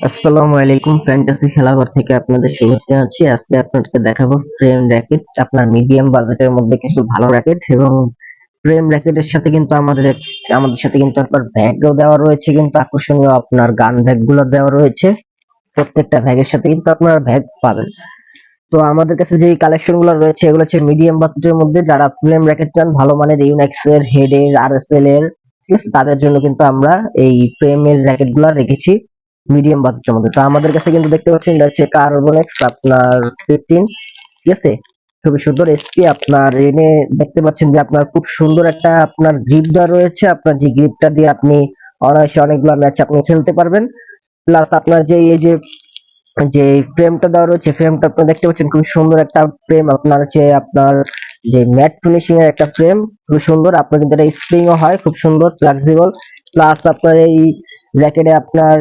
আসসালামু আলাইকুম ফ্যান্টাসি খেলাঘর থেকে আপনাদের শুভেচ্ছা জানাচ্ছি। আজকে আপনাদেরকে দেখাবো ফ্রেম র্যাকেট আপনার মিডিয়াম বাজেটের মধ্যে কিছু ভালো র্যাকেট এবং ফ্রেম র্যাকেটের সাথে কিন্তু আমাদের আমাদের সাথে কিন্তু আপনার ব্যাগও দেওয়া রয়েছে, কিন্তু আকর্ষণীয় আপনার গান ব্যাগগুলো দেওয়া রয়েছে। প্রত্যেকটা ব্যাগের সাথে কিন্তু আপনারা ব্যাগ পাবেন। তো আমাদের কাছে যে কালেকশনগুলো রয়েছে, এগুলো হচ্ছে মিডিয়াম বাজেটের মধ্যে। যারা ফ্রেম র্যাকেট চান, ভালো মানের ইউনেক্স এর হেড এর আর এস এল এর ঠিক আছে? তাদের জন্য কিন্তু আমরা এই ফ্রেমের র্যাকেটগুলো রেখেছি। মিডিয়াম বাজেটের মধ্যে। তো আমাদের কাছে কিন্তু দেখতে পাচ্ছেন, এটা হচ্ছে কার্বনেক্স আপনার ফিফটিন ঠিক আছে? খুবই সুন্দর এসপি আপনার এনে দেখতে পাচ্ছেন যে আপনার খুব সুন্দর একটা আপনার গ্রিপ দেওয়া রয়েছে। আপনার যে গ্রিপটা দিয়ে আপনি অনায়াসে অনেকগুলো ম্যাচ আপনি খেলতে পারবেন। প্লাস আপনার যে, এই যে যে ফ্রেমটা দেওয়া রয়েছে ফ্রেমটা আপনারা দেখতে পাচ্ছেন খুব সুন্দর একটা ফ্রেম আপনার হচ্ছে আপনার যে ম্যাট ফিনিশিং এর একটা ফ্রেম খুব সুন্দর। আপনার কিন্তু এটা স্প্রিং ও হয়, খুব সুন্দর ফ্লেক্সিবল প্লাস আপনার এই র্যাকেটে আপনার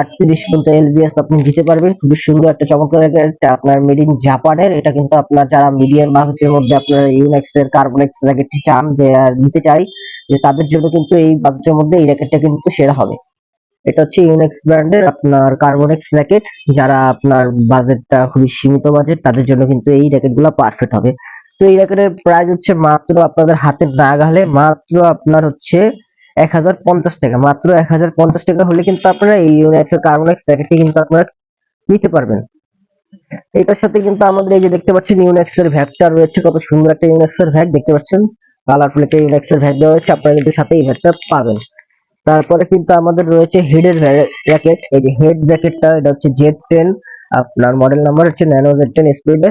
আটত্রিশ পর্যন্ত এলবিএস আপনি দিতে পারবেন। খুবই সুন্দর একটা চমৎকার র্যাকেট আপনার মেড ইন জাপানের এটা কিন্তু আপনার যারা মিডিয়াম বাজেটের মধ্যে আপনার ইউনেক্স এর কার্বনেক্স র্যাকেটটি চান, যে নিতে চাই, যে, তাদের জন্য কিন্তু এই বাজেটের মধ্যে এই র্যাকেটটা কিন্তু সেরা হবে। এটা হচ্ছে ইউনেক্স ব্র্যান্ডের আপনার কার্বনেক্স র্যাকেট যারা আপনার বাজেটটা খুবই সীমিত বাজেট তাদের জন্য কিন্তু এই র্যাকেটগুলো পারফেক্ট হবে। তো এই র্যাকেটের প্রাইস হচ্ছে মাত্র আপনাদের হাতে না গেলে, মাত্র আপনার হচ্ছে এক হাজার পঞ্চাশ টাকা, মাত্র এক হাজার পঞ্চাশ টাকা হলে কিন্তু আপনারা এই ইউনেক্স কার্বনেক্স র্যাকেটটি কিন্তু আপনারা নিতে পারবেন। এটার সাথে কিন্তু আমাদের এই যে দেখতে পাচ্ছেন ইউনেক্স এর ভ্যাগটা রয়েছে, কত সুন্দর একটা ইউনেক্স এর ভ্যাগ দেখতে পাচ্ছেন। কালারফুল একটা ইউনেক্স এর ভ্যাগ দেওয়া হয়েছে আপনারা কিন্তু সাথে এই ভ্যাগটা পাবেন। তারপরে কিন্তু আমাদের রয়েছে হেডের র্যাকেট এই যে হেড র্যাকেটটা এটা হচ্ছে জেড টেন আপনার মডেল নাম্বার হচ্ছে ন্যানো জেড টেন স্পিডে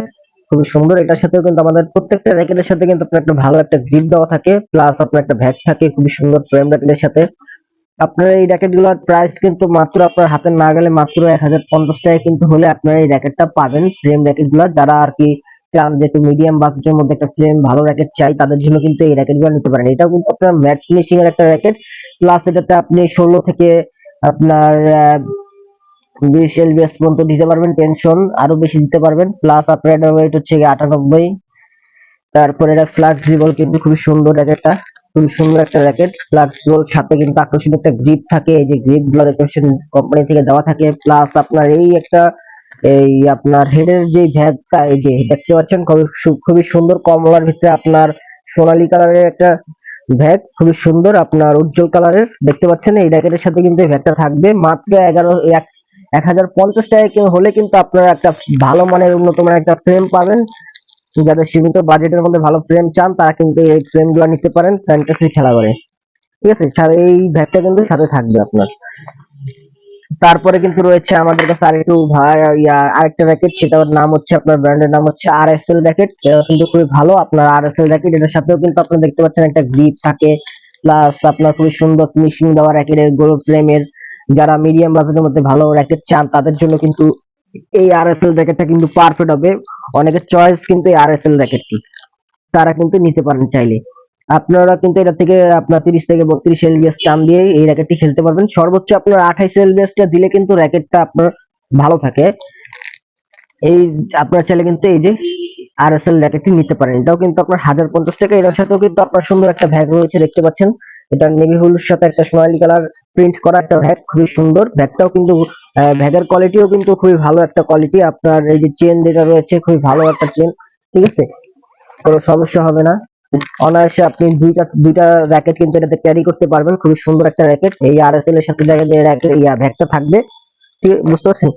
খুবই সুন্দর। এটার সাথে কিন্তু আমাদের প্রত্যেকটা র্যাকেটের সাথে কিন্তু আপনার একটা ভালো একটা গ্রিপ দেওয়া থাকে প্লাস আপনার একটা ভ্যাগ থাকে, খুবই সুন্দর ফ্রেম র্যাকেটের সাথে। আপনার এই র্যাকেটগুলোর প্রাইস কিন্তু মাত্র আপনার হাতে না গেলে মাত্র এক হাজার পঞ্চাশ টাকা কিন্তু হলে আপনারা এই র্যাকেটটা পাবেন ফ্রেম র্যাকেটগুলো যারা আর কি চান যে একটু মিডিয়াম বাজেটের মধ্যে একটা ফ্রেম ভালো র্যাকেট চাই, তাদের জন্য কিন্তু এই র্যাকেটগুলো নিতে পারেন। এটাও কিন্তু আপনার ম্যাট ফিনিশিং এর একটা র্যাকেট প্লাস এটাতে আপনি ষোলো থেকে আপনার বিশ এলবিএস পর্যন্ত দিতে পারবেন টেনশন আরও বেশি দিতে পারবেন। প্লাস আপনার এটা ওয়েট হচ্ছে আটানব্বই। তারপরে এটা ফ্লেক্সিবল কিন্তু খুবই সুন্দর র্যাকেটটা খুবই সুন্দর একটা র্যাকেট ফ্লেক্সিবল সাথে কিন্তু আকর্ষণীয় একটা গ্রিপ থাকে। এই যে গ্রিপগুলো দেখতে কোম্পানি থেকে দেওয়া থাকে। প্লাস আপনার এই একটা, এই আপনার হেডের যে ভ্যাগটা, এই যে দেখতে পাচ্ছেন, খুবই খুবই সুন্দর কমলার ভিতরে আপনার সোনালী কালারের একটা ভ্যাগ। খুবই সুন্দর আপনার উজ্জ্বল কালারের। দেখতে পাচ্ছেন, এই র্যাকেটের সাথে কিন্তু ভ্যাগটা থাকবে। মাত্র এগারো, এক এক হাজার পঞ্চাশ টাকা হলে কিন্তু আপনারা একটা ভালো মানের উন্নত মানের একটা ফ্রেম পাবেন। যাদের সীমিত বাজেটের মধ্যে ভালো ফ্রেম চান, তারা কিন্তু এই নিতে পারেন ফ্যান্টাসি খেলা করে ঠিক আছে? এই ভ্যাগটা কিন্তু সাথে থাকবে আপনার। তারপরে কিন্তু রয়েছে আমাদের কাছে আরেকটু আরেকটা র্যাকেট সেটার নাম হচ্ছে আপনার ব্র্যান্ডের নাম হচ্ছে আর এস এল র্যাকেট কিন্তু খুবই ভালো। আপনার আর এস এল র্যাকেট এটার সাথেও কিন্তু আপনারা দেখতে পাচ্ছেন একটা গ্রিপ থাকে। প্লাস আপনার খুবই সুন্দর ফিনিশিং দেওয়া র্যাকেটের গোল ফ্রেমের যারা মিডিয়াম বাজেটের মধ্যে ভালো র্যাকেট চান, তাদের জন্য কিন্তু এই আর এস এল র্যাকেটটা কিন্তু পারফেক্ট হবে। অনেকের চয়েস কিন্তু এই আর এস এল র্যাকেটটি তারা কিন্তু নিতে পারেন চাইলে। আপনারা কিন্তু এটা থেকে আপনার তিরিশ থেকে বত্রিশ এলবিএস টান দিয়ে এই র্যাকেটটি খেলতে পারবেন। সর্বোচ্চ আপনার আঠাইশ এলবিএস টা দিলে কিন্তু র্যাকেটটা আপনার ভালো থাকে। এই আপনার চাইলে কিন্তু এই যে আর এস এল র্যাকেটটি নিতে পারেন। এটাও কিন্তু আপনার হাজার পঞ্চাশ টাকা। এটার সাথেও কিন্তু আপনার সুন্দর একটা ভ্যাগ রয়েছে, দেখতে পাচ্ছেন। এটা নেভি হলুর সাথে একটা সোনালী কালার প্রিন্ট করা একটা ভ্যাগ খুবই সুন্দর। ভ্যাগটাও কিন্তু ভ্যাগের কোয়ালিটিও কিন্তু খুবই ভালো একটা কোয়ালিটি আপনার এই যে চেন যেটা রয়েছে, খুবই ভালো একটা চেন ঠিক আছে? কোনো সমস্যা হবে না। অনায়াসে আপনি দুইটা দুইটা র্যাকেট কিন্তু এটাতে ক্যারি করতে পারবেন। খুবই সুন্দর একটা র্যাকেট এই আরএসএল এর সাথে দেখা যায় র্যাকেট ইয়া ভ্যাগটা থাকবে। ঠিক, বুঝতে পারছেন?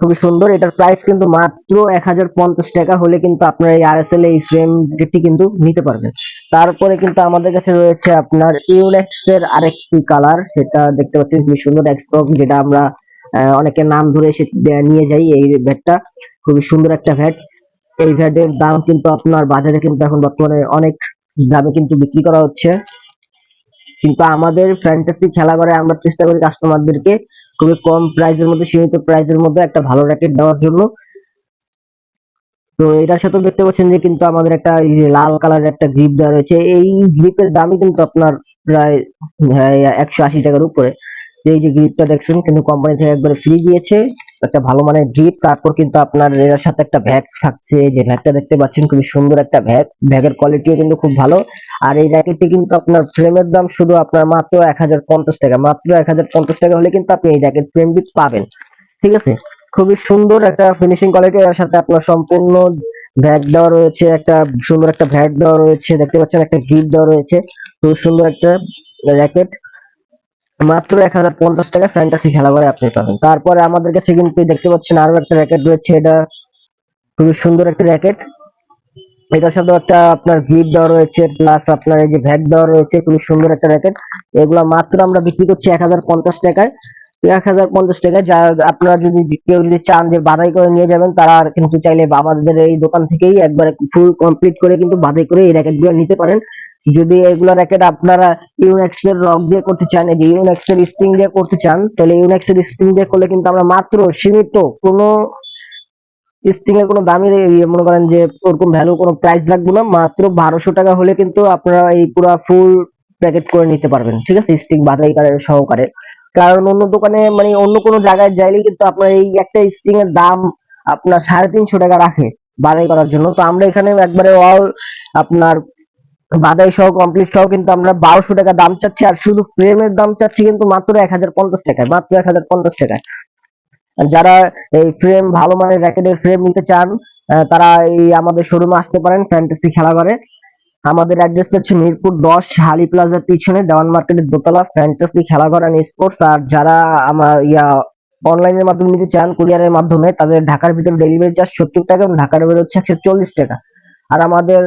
খুবই সুন্দর। এটার প্রাইস কিন্তু মাত্র এক হাজার পঞ্চাশ টাকা হলে কিন্তু আপনার এই আরএসএল এই ফ্রেম টি কিন্তু নিতে পারবেন। তারপরে কিন্তু আমাদের কাছে রয়েছে আপনার ইউনেক্স এর আরেকটি কালার সেটা দেখতে পাচ্ছেন খুবই সুন্দর এক্সটক যেটা আমরা আহ, অনেকের নাম ধরে এসে নিয়ে যাই এই ভ্যাটটা। খুবই সুন্দর একটা ভ্যাট। এই ভ্যাটের দাম কিন্তু আপনার বাজারে কিন্তু এখন বর্তমানে অনেক দামে কিন্তু বিক্রি করা হচ্ছে। কিন্তু আমাদের ফ্র্যাঞ্চাইজি খেলা করে আমরা চেষ্টা করি কাস্টমারদেরকে খুবই কম প্রাইসের মধ্যে, সীমিত প্রাইসের মধ্যে একটা ভালো র্যাকেট দেওয়ার জন্য। তো এটার সাথে দেখতে পাচ্ছেন যে কিন্তু আমাদের একটা লাল কালারের একটা গ্রিপ দেওয়া রয়েছে। এই গ্রিপের দামই কিন্তু আপনার প্রায় একশো আশি টাকার উপরে। এই যে গ্রিপটা দেখছেন, কিন্তু কোম্পানি থেকে একবারে ফ্রি দিয়েছে একটা ভালো মানের গ্রিপ তারপর কিন্তু আপনার এর সাথে একটা ভ্যাগ থাকছে। যে ভ্যাগটা দেখতে পাচ্ছেন, খুবই সুন্দর একটা ভ্যাগ ভ্যাগের কোয়ালিটিও কিন্তু খুব ভালো। আর এই র্যাকেটটি কিন্তু আপনার ফ্রেমের দাম শুধু আপনার মাত্র এক হাজার পঞ্চাশ টাকা। মাত্র এক হাজার পঞ্চাশ টাকা হলে কিন্তু আপনি এই র্যাকেট ফ্রেমটি পাবেন। ঠিক আছে? খুবই সুন্দর একটা ফিনিশিং কোয়ালিটি এর সাথে আপনার সম্পূর্ণ ভ্যাগ দেওয়া রয়েছে। একটা সুন্দর একটা ভ্যাগ দেওয়া রয়েছে। দেখতে পাচ্ছেন, একটা গ্রিপ দেওয়া রয়েছে। খুব সুন্দর একটা র্যাকেট মাত্র এক হাজার পঞ্চাশ টাকা ফ্যান্টাসি খেলা করে আপনি পাবেন। তারপরে আমাদের কাছে কিন্তু দেখতে পাচ্ছেন, আরও একটা র্যাকেট রয়েছে, এটা খুবই সুন্দর একটা র্যাকেট এটার সাথে একটা আপনার গ্রিপ দেওয়া রয়েছে প্লাস আপনার এই যে ভ্যাট দেওয়া রয়েছে, খুবই সুন্দর একটা র্যাকেট এগুলা মাত্র আমরা বিক্রি করছি এক হাজার পঞ্চাশ টাকায়। এক হাজার পঞ্চাশ টাকায় যা আপনারা যদি কেউ যদি চান যে বাধাই করে নিয়ে যাবেন, তারা কিন্তু চাইলে আমাদের এই দোকান থেকেই একবারে ফুল কমপ্লিট করে কিন্তু বাধাই করে এই র্যাকেটগুলো নিতে পারেন। যদি এগুলো র্যাকেট আপনারা ইউনেক্স এর রক দিয়ে করতে চান, এই ইউনেক্স এর স্ট্রিং দিয়ে করতে চান, তাহলে ইউনেক্স এর স্ট্রিং দিয়ে করলে কিন্তু আমরা মাত্র সীমিত কোনো স্ট্রিং এর কোনো দামি ইয়ে মনে করেন যে ওরকম ভ্যালু কোনো প্রাইস লাগবে না, মাত্র বারোশো টাকা হলে কিন্তু আপনারা এই পুরো ফুল প্যাকেট করে নিতে পারবেন, ঠিক আছে? স্ট্রিং বাধাই করে সহকারে। কারণ অন্য দোকানে মানে অন্য কোনো জায়গায় চাইলেই কিন্তু আপনার এই একটা স্ট্রিং এর দাম আপনার সাড়ে তিনশো টাকা রাখে বাধাই করার জন্য। তো আমরা এখানে একবারে অল আপনার বাদাই সহ কমপ্লিট সহ কিন্তু আমরা বারোশো টাকা দাম চাচ্ছি আর শুধু ফ্রেমের দাম চাচ্ছি কিন্তু মাত্র এক হাজার পঞ্চাশ টাকায়, মাত্র এক হাজার পঞ্চাশ টাকায়। যারা এই ফ্রেম ভালো মানের র্যাকেটের ফ্রেম নিতে চান তারা এই আমাদের শোরুমে আসতে পারেন ফ্যান্টাসি খেলাঘরে আমাদের অ্যাড্রেসটা হচ্ছে মিরপুর দশ, হালি প্লাজার পিছনে, দেওয়ান মার্কেটের দোতলা ফ্যান্টাসি খেলা করেন স্পোর্টস আর যারা আমার ইয়া অনলাইনের মাধ্যমে নিতে চান কুরিয়ারের মাধ্যমে, তাদের ঢাকার ভিতরে ডেলিভারি চার্জ সত্তর টাকা এবং ঢাকার বাইরে হচ্ছে একশো চল্লিশ টাকা। আর আমাদের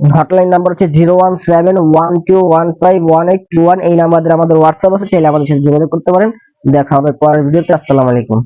হটলাইন নাম্বার হচ্ছে zero one seven one two one five one eight two one এই নাম্বারে আমাদের হোয়াটসঅ্যাপ আছে, চাইলে আমাদের সাথে যোগাযোগ করতে পারেন। দেখা হবে পরের ভিডিওতে। আসসালামু আলাইকুম।